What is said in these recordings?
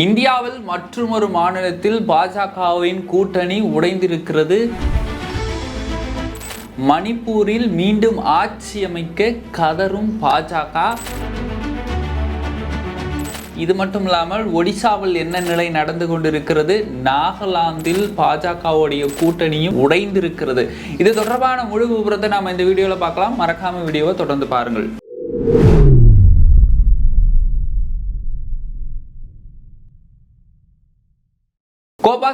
இந்தியாவில் மற்றுமொரு மாநிலத்தில் பாஜகவின் கூட்டணி உடைந்திருக்கிறது. மணிப்பூரில் மீண்டும் ஆட்சி அமைக்க கதரும் பாஜக. இது மட்டும் இல்லாமல் ஒடிசாவில் என்ன நிலை நடந்து கொண்டிருக்கிறது? நாகாலாந்தில் பாஜகவுடைய கூட்டணியும் உடைந்திருக்கிறது. இது தொடர்பான முழு விவரத்தை நாம் இந்த வீடியோவில் பார்க்கலாம். மறக்காம வீடியோவை தொடர்ந்து பாருங்கள்.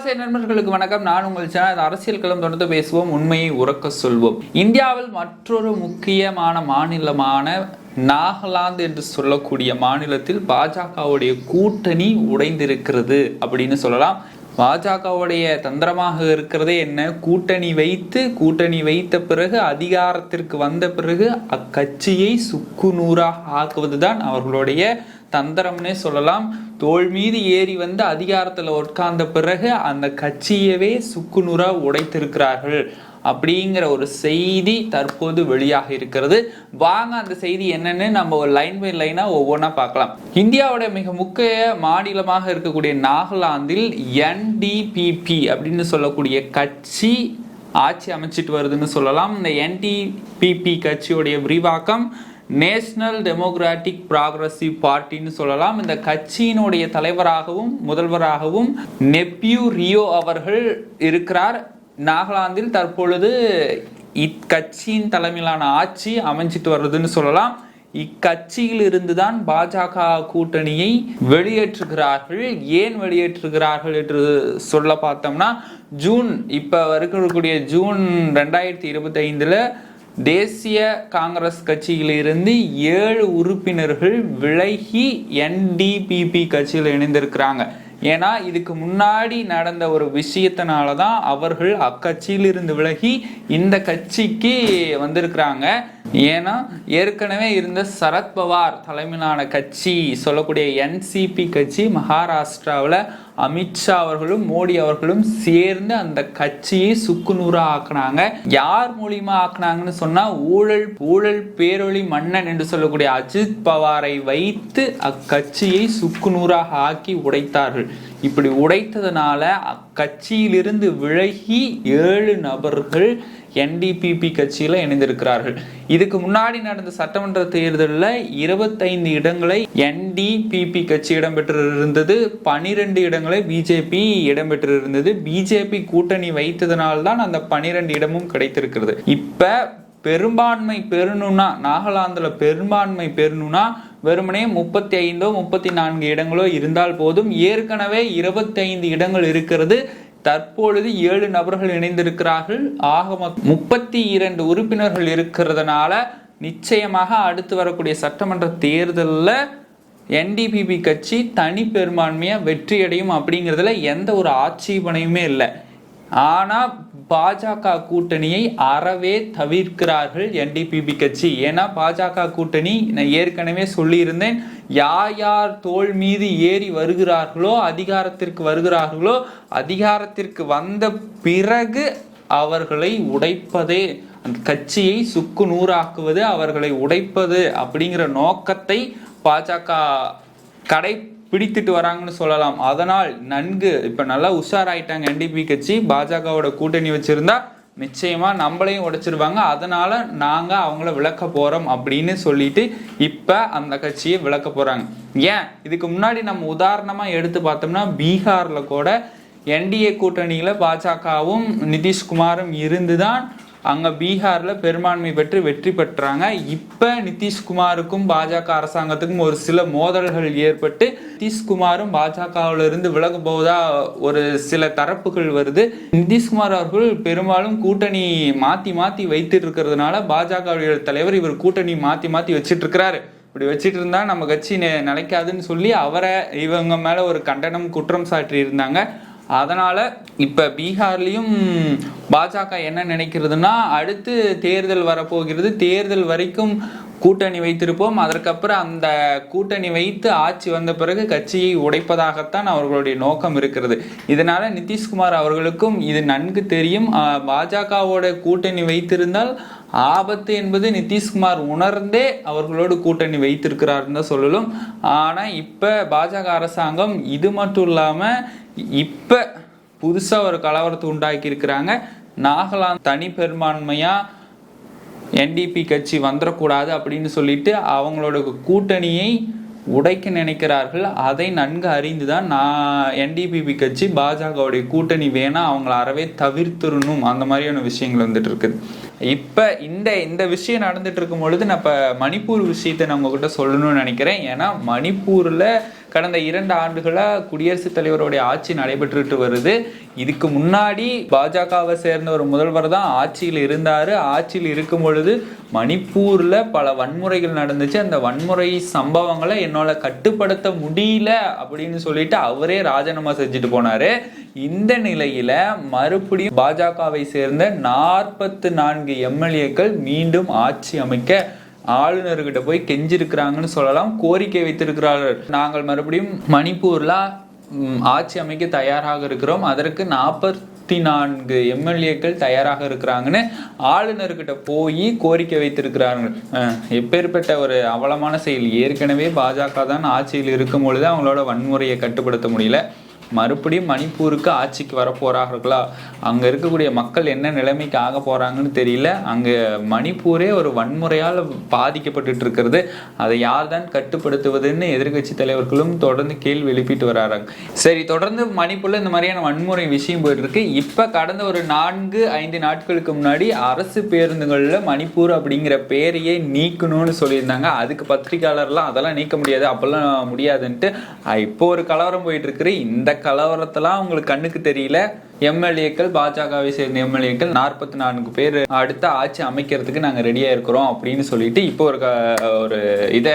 கோபாசை நண்பர்களுக்கு வணக்கம். நான் உங்கள் சேனல் அரசியல் களம் தொடர்ந்து பேசுவோம். உண்மையை உறக்க சொல்வோம். இந்தியாவில் மற்றொரு முக்கியமான மாநிலமான நாகாலாந்து என்று சொல்லக்கூடிய மாநிலத்தில் பாஜகவுடைய கூட்டணி உடைந்திருக்கிறது அப்படின்னு சொல்லலாம். பாஜகவுடைய தந்திரமாக இருக்கிறதே என்ன? கூட்டணி வைத்து கூட்டணி வைத்த பிறகு அதிகாரத்திற்கு வந்த பிறகு அக்கட்சியை சுக்குநூறாக ஆக்குவதுதான் அவர்களுடைய தந்திரம்னே சொல்லலாம். தோல் மீது ஏறி வந்து அதிகாரத்தில் உட்கார்ந்த பிறகு அந்த கட்சியவே சுக்குநூறா உடைத்திருக்கிறார்கள். அப்படிங்கிற ஒரு செய்தி தற்போது வெளியாக இருக்கிறது. வாங்க அந்த செய்தி என்னன்னு நம்ம ஒரு லைன் பை லைனா ஒவ்வொன்றா பார்க்கலாம். இந்தியாவோட மிக முக்கிய மாநிலமாக இருக்கக்கூடிய நாகாலாந்தில் என்டிபிபி அப்படின்னு சொல்லக்கூடிய கட்சி ஆட்சி அமைச்சிட்டு வருதுன்னு சொல்லலாம். இந்த என்டிபிபி கட்சியுடைய விரிவாக்கம் நேஷனல் டெமோக்ராட்டிக் ப்ராக்ரஸிவ் பார்ட்டின்னு சொல்லலாம். இந்த கட்சியினுடைய தலைவராகவும் முதல்வராகவும் நெப்யூ ரியோ அவர்கள் இருக்கிறார். நாகாலாந்தில் தற்பொழுது இக்கட்சியின் தலைமையிலான ஆட்சி அமைஞ்சிட்டு வருதுன்னு சொல்லலாம். இக்கட்சியில் இருந்துதான் பாஜக கூட்டணியை வெளியேற்றுகிறார்கள். ஏன் வெளியேற்றுகிறார்கள் என்று சொல்ல பார்த்தோம்னா ஜூன் இப்போ இருக்கக்கூடிய ஜூன் ரெண்டாயிரத்தி இருபத்தி ஐந்தில் தேசிய காங்கிரஸ் கட்சியிலிருந்து ஏழு உறுப்பினர்கள் விலகி என்டிபிபி கட்சியில் இணைந்திருக்கிறாங்க. ஏன்னா இதுக்கு முன்னாடி நடந்த ஒரு விஷயத்தினால தான் அவர்கள் அக்கட்சியிலிருந்து விலகி இந்த கட்சிக்கு வந்திருக்கிறாங்க. ஏன்னா ஏற்கனவே இருந்த சரத்பவார் தலைமையிலான கட்சி சொல்லக்கூடிய என்சிபி கட்சி மகாராஷ்டிராவில் அமித்ஷா அவர்களும் மோடி அவர்களும் சேர்ந்து அந்த கட்சியை சுக்குநூறாக ஆக்குனாங்க. யார் மூலியமா ஆக்குனாங்கன்னு சொன்னா ஊழல் ஊழல் பேரொழி மன்னன் என்று சொல்லக்கூடிய அஜித் பவாரை வைத்து அக்கட்சியை சுக்குநூறாக ஆக்கி உடைத்தார்கள். இப்படி உடைத்ததுனால அக்கட்சியிலிருந்து விலகி ஏழு நபர்கள் என்டிபிபி கட்சியில இணைந்திருக்கிறார்கள். இதுக்கு முன்னாடி நடந்த சட்டமன்ற தேர்தலில் இருபத்தைந்து இடங்களை என்டிபிபி கட்சி இடம்பெற்றிருந்தது பனிரெண்டு இடங்களை பிஜேபி இடம்பெற்றிருந்தது. பிஜேபி கூட்டணி வைத்ததனால்தான் அந்த பனிரெண்டு இடமும் கிடைத்திருக்கிறது. இப்ப பெரும்பான்மை பெறணும்னா நாகாலாந்துல பெரும்பான்மை பெறணும்னா வெறுமனே முப்பத்தி ஐந்தோ முப்பத்தி நான்கு இடங்களோ இருந்தால் போதும். ஏற்கனவே இருபத்தைந்து இடங்கள் இருக்கிறது. தற்பொழுது ஏழு நபர்கள் இணைந்திருக்கிறார்கள். ஆக முப்பத்தி இரண்டு உறுப்பினர்கள் இருக்கிறதுனால நிச்சயமாக அடுத்து வரக்கூடிய சட்டமன்ற தேர்தலில் என்டிபிபி கட்சி தனி பெரும்பான்மையாக வெற்றியடையும் அப்படிங்கிறதுல எந்த ஒரு ஆட்சேபனையுமே இல்லை. ஆனால் பாஜக கூட்டணியை அறவே தவிர்க்கிறார்கள் என்டிபிபி கட்சி. ஏன்னா பாஜக கூட்டணி நான் ஏற்கனவே சொல்லியிருந்தேன் யார் யார் தோல் மீது ஏறி வருகிறார்களோ அதிகாரத்திற்கு வருகிறார்களோ அதிகாரத்திற்கு வந்த பிறகு அவர்களை உடைப்பதே. அந்த கட்சியை சுக்கு நூறாக்குவது அவர்களை உடைப்பது அப்படிங்கிற நோக்கத்தை பாஜக கடை பிடித்துட்டு வராங்கன்னு சொல்லலாம். அதனால் நன்கு இப்ப நல்லா உஷாராயிட்டாங்க என்டிபி கட்சி. பாஜகவோட கூட்டணி வச்சிருந்தா நிச்சயமா நம்மளையும் உடைச்சிருவாங்க. அதனால நாங்க அவங்கள விளக்க போறோம் அப்படின்னு சொல்லிட்டு இப்ப அந்த கட்சியை விளக்க போறாங்க. ஏன்? இதுக்கு முன்னாடி நம்ம உதாரணமா எடுத்து பார்த்தோம்னா பீகார்ல கூட என்டிஏ கூட்டணியில பாஜகவும் நிதிஷ்குமாரும் இருந்துதான் அங்கே பீகாரில் பெரும்பான்மை பெற்று வெற்றி பெற்றாங்க. இப்போ நிதிஷ்குமாருக்கும் பாஜக அரசாங்கத்துக்கும் ஒரு சில மோதல்கள் ஏற்பட்டு நிதிஷ்குமாரும் பாஜகவிலிருந்து விலக போவதா ஒரு சில தரப்புகள் வருது. நிதிஷ்குமார் அவர்கள் பெரும்பாலும் கூட்டணி மாற்றி மாற்றி வைத்துட்டு இருக்கிறதுனால பாஜகவுடைய தலைவர் இவர் கூட்டணி மாற்றி மாற்றி வச்சுட்டு இருக்கிறாரு. இப்படி வச்சுட்டு இருந்தா நம்ம கட்சி நிலைக்காதுன்னு சொல்லி அவரை இவங்க மேலே ஒரு கண்டனம் குற்றம் சாட்டி இருந்தாங்க அதனால இப்ப பீகார்லயும் பாஜக என்ன நினைக்கிறதுனா அடுத்து தேர்தல் வரப்போகிறது. தேர்தல் வரைக்கும் கூட்டணி வைத்திருப்போம். அதற்கப்புறம் அந்த கூட்டணி வைத்து ஆட்சி வந்த பிறகு கட்சியை உடைப்பதாகத்தான் அவர்களுடைய நோக்கம் இருக்கிறது. இதனால நிதிஷ்குமார் அவர்களுக்கும் இது நன்கு தெரியும். பாஜகவோட கூட்டணி வைத்திருந்தால் ஆபத்து என்பது நிதிஷ்குமார் உணர்ந்தே அவர்களோடு கூட்டணி வைத்திருக்கிறார்னு தான் சொல்லலும். ஆனால் இப்போ பாஜக அரசாங்கம் இது மட்டும் இல்லாமல் இப்போ புதுசாக ஒரு கலவரத்தை உண்டாக்கி இருக்கிறாங்க நாகாலாந்து தனி பெரும்பான்மையாக என்டிபி கட்சி வந்துடக்கூடாது அப்படின்னு சொல்லிட்டு அவங்களோட கூட்டணியை உடைக்க நினைக்கிறார்கள். அதை நன்கு அறிந்து தான் நான் என்டிபிபி கட்சி பாஜகவுடைய கூட்டணி வேணால் அவங்கள அறவே தவிர்த்துடணும். அந்த மாதிரியான விஷயங்கள் வந்துட்டு இருக்குது இப்போ இந்த இந்த விஷயம் நடந்துட்டு இருக்கும் பொழுது நான் இப்போ மணிப்பூர் விஷயத்தை நான் உங்ககிட்ட சொல்லணும்னு நினைக்கிறேன். ஏன்னா மணிப்பூரில் கடந்த இரண்டு ஆண்டுகளாக குடியரசுத் தலைவருடைய ஆட்சி நடைபெற்றுட்டு வருது. இதுக்கு முன்னாடி பாஜகவை சேர்ந்த ஒரு முதல்வர் தான் ஆட்சியில் இருந்தார். ஆட்சியில் இருக்கும் பொழுது மணிப்பூரில் பல வன்முறைகள் நடந்துச்சு. அந்த வன்முறை சம்பவங்களை என்னால் கட்டுப்படுத்த முடியல அப்படின்னு சொல்லிட்டு அவரே ராஜினாமா செஞ்சுட்டு போனாரு. இந்த நிலையில் மறுபடியும் பாஜகவை சேர்ந்த நாற்பத்து நான்கு எம்எல்ஏக்கள் மீண்டும் ஆட்சி அமைக்க ஆளுநர்கிட்ட போய் கெஞ்சிருக்கிறாங்கன்னு சொல்லலாம் கோரிக்கை வைத்திருக்கிறார்கள். நாங்கள் மறுபடியும் மணிப்பூர்ல ஆட்சி அமைக்க தயாராக இருக்கிறோம். அதற்கு நாற்பத்தி நான்கு எம்எல்ஏக்கள் தயாராக இருக்கிறாங்கன்னு ஆளுநர்கிட்ட போய் கோரிக்கை வைத்திருக்கிறார்கள். எப்பேற்பட்ட ஒரு அவலமான செயல். ஏற்கனவே பாஜக தான் ஆட்சியில் இருக்கும் பொழுது அவங்களோட வன்முறையை கட்டுப்படுத்த முடியல. மறுபடியும் மணிப்பூருக்கு ஆட்சிக்கு வர அங்கே இருக்கக்கூடிய மக்கள் என்ன நிலைமைக்கு ஆக போகிறாங்கன்னு தெரியல. அங்கே மணிப்பூரே ஒரு வன்முறையால் பாதிக்கப்பட்டுட்டு இருக்கிறது. அதை யார் தான் கட்டுப்படுத்துவதுன்னு எதிர்க்கட்சி தலைவர்களும் தொடர்ந்து கேள்வி எழுப்பிட்டு வராங்க சரி தொடர்ந்து மணிப்பூரில் இந்த மாதிரியான வன்முறை விஷயம் போயிட்டு இருக்கு கடந்த ஒரு நான்கு ஐந்து நாட்களுக்கு முன்னாடி அரசு பேருந்துகளில் மணிப்பூர் அப்படிங்கிற பேரையே நீக்கணும்னு சொல்லியிருந்தாங்க. அதுக்கு பத்திரிகையாளர்லாம் அதெல்லாம் நீக்க முடியாது அப்பெல்லாம் முடியாதுன்ட்டு இப்போ ஒரு கலவரம் போயிட்டு இருக்கு இந்த கலவரத்தெல்லாம் உங்களுக்கு கண்ணுக்கு தெரியல. எம்எல்ஏக்கள் பாஜகவை சேர்ந்த எம்எல்ஏக்கள் நாற்பத்தி நான்கு பேர் அடுத்த ஆட்சி அமைக்கிறதுக்கு நாங்கள் ரெடியாக இருக்கிறோம் அப்படின்னு சொல்லிட்டு இப்போ ஒரு க- ஒரு இதை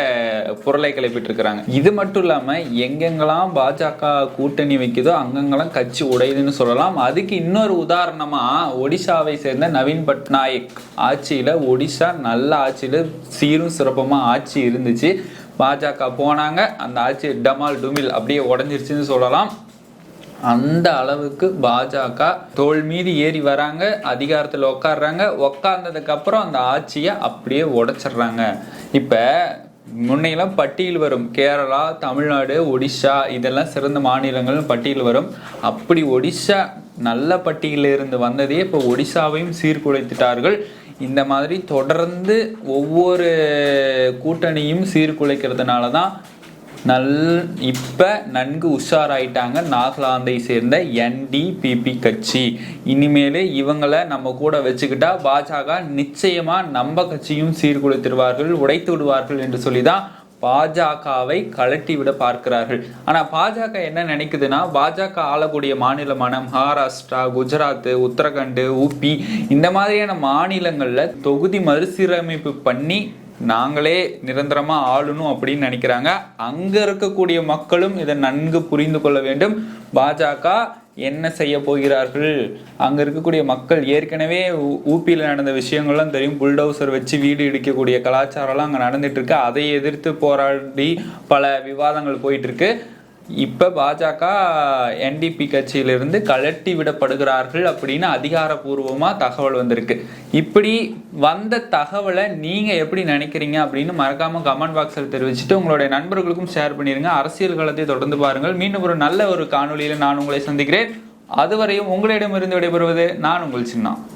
பொருளை கிளப்பிட்டு இருக்கிறாங்க இது மட்டும் இல்லாமல் எங்கெங்கெல்லாம் பாஜக கூட்டணி வைக்குதோ அங்கங்கெல்லாம் கட்சி உடையுதுன்னு சொல்லலாம். அதுக்கு இன்னொரு உதாரணமா ஒடிசாவை சேர்ந்த நவீன் பட்நாயக் ஆட்சியில ஒடிசா நல்ல ஆட்சியில் சீரும் சிறப்பமாக ஆட்சி இருந்துச்சு. பாஜக போனாங்க. அந்த ஆட்சி டமால் டுமில் அப்படியே உடஞ்சிருச்சுன்னு சொல்லலாம். அந்த அளவுக்கு பாஜக தோல் மீது ஏறி வராங்க அதிகாரத்தில் உட்காடுறாங்க உட்கார்ந்ததுக்கப்புறம் அப்புறம் அந்த ஆட்சியை அப்படியே உடைச்சிடுறாங்க. இப்போ முன்னையெல்லாம் பட்டியல் வரும். கேரளா தமிழ்நாடு ஒடிஷா இதெல்லாம் சிறந்த மாநிலங்கள் பட்டியல் வரும். அப்படி ஒடிஷா நல்ல பட்டியலில் இருந்து வந்ததே இப்போ ஒடிசாவையும் சீர்குலைத்துட்டார்கள். இந்த மாதிரி தொடர்ந்து ஒவ்வொரு கூட்டணியும் சீர்குலைக்கிறதுனால தான் நல் இப்போ நன்கு உஷாராயிட்டாங்க நாகாலாந்தை சேர்ந்த என்டிபிபி கட்சி. இனிமேலே இவங்களை நம்ம கூட வச்சுக்கிட்டா பாஜக நிச்சயமாக நம்ம கட்சியும் சீர்குலைத்திடுவார்கள் உடைத்து விடுவார்கள் என்று சொல்லி தான் பாஜகவை கலட்டி விட பார்க்கிறார்கள். ஆனால் பாஜக என்ன நினைக்குதுன்னா பாஜக ஆளக்கூடிய மாநிலமான மகாராஷ்டிரா குஜராத் உத்தரகண்ட் உபி இந்த மாதிரியான மாநிலங்களில் தொகுதி மறுசீரமைப்பு பண்ணி நாங்களே நிரந்தரமா ஆளணும் அப்படின்னு நினைக்கிறாங்க. அங்க இருக்கக்கூடிய மக்களும் இதை நன்கு புரிந்து கொள்ள வேண்டும். பாஜக என்ன செய்ய போகிறார்கள்? அங்க இருக்கக்கூடிய மக்கள் ஏற்கனவே ஊ- நடந்த விஷயங்கள்லாம் தெரியும். புல்டவுசர் வச்சு வீடு இடிக்கக்கூடிய கலாச்சாரம்லாம் அங்க நடந்துட்டு இருக்கு. அதை எதிர்த்து போராடி பல விவாதங்கள் போயிட்டு இருக்கு. இப்போ பாஜக என்டிபி கட்சியிலிருந்து கலட்டி விடப்படுகிறார்கள் அப்படின்னு அதிகாரப்பூர்வமாக தகவல் வந்திருக்கு. இப்படி வந்த தகவலை நீங்கள் எப்படி நினைக்கிறீங்க அப்படின்னு மறக்காமல் கமெண்ட் பாக்ஸில் தெரிவிச்சுட்டு உங்களுடைய நண்பர்களுக்கும் ஷேர் பண்ணிடுங்க அரசியல் களத்தை தொடர்ந்து பாருங்கள். மீண்டும் ஒரு நல்ல ஒரு காணொலியில் நான் உங்களை சந்திக்கிறேன். அதுவரையும் உங்களிடமிருந்து விடைபெறுவது நான் உங்கள் சின்னம்